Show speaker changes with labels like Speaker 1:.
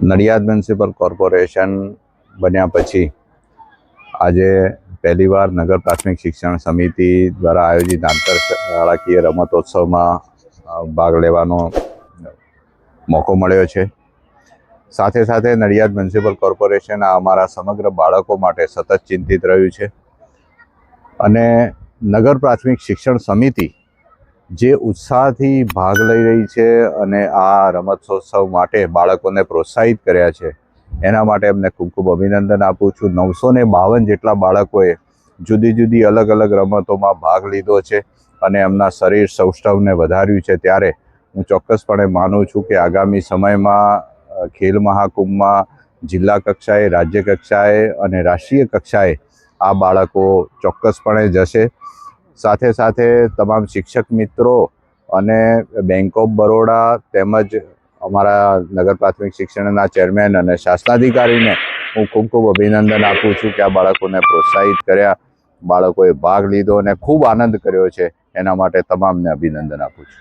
Speaker 1: Nadiad municipal corporation બન્યા પછી આજે પહેલીવાર નગર પ્રાથમિક શિક્ષણ સમિતિ દ્વારા આયોજિત આંતર શાળાકીય રમતોત્સવમાં ભાગ લેવાનો મોકો મળ્યો છે. સાથે સાથે નડિયાદ મ્યુનિસિપલ કોર્પોરેશન આ અમારા સમગ્ર બાળકો માટે સતત ચિંતિત રહ્યું છે. અને નગર પ્રાથમિક શિક્ષણ સમિતિ જે ઉત્સાહથી ભાગ લઈ રહી છે અને આ રમતોત્સવ માટે બાળકોને પ્રોત્સાહિત કર્યા છે. એના માટે એમને ખૂબ ખૂબ અભિનંદન આપું છું. નવસો ને બાવન જેટલા બાળકોએ જુદી જુદી અલગ અલગ રમતોમાં ભાગ લીધો છે અને એમના શરીર સૌષ્ઠવને વધાર્યું છે. ત્યારે હું ચોક્કસપણે માનું છું કે આગામી સમયમાં ખેલ મહાકુંભમાં, જિલ્લા કક્ષાએ, રાજ્ય કક્ષાએ અને રાષ્ટ્રીય કક્ષાએ આ બાળકો ચોક્કસપણે જશે. સાથે સાથે તમામ શિક્ષક મિત્રો અને બેંક ઓફ બરોડા તેમજ અમારા નગર પ્રાથમિક શિક્ષણના ચેરમેન અને શાસનાધિકારીને હું ખૂબ ખૂબ અભિનંદન આપું છું કે આ બાળકોને પ્રોત્સાહિત કર્યા, બાળકોએ ભાગ લીધો અને ખૂબ આનંદ કર્યો છે. એના માટે તમામને અભિનંદન આપું છું.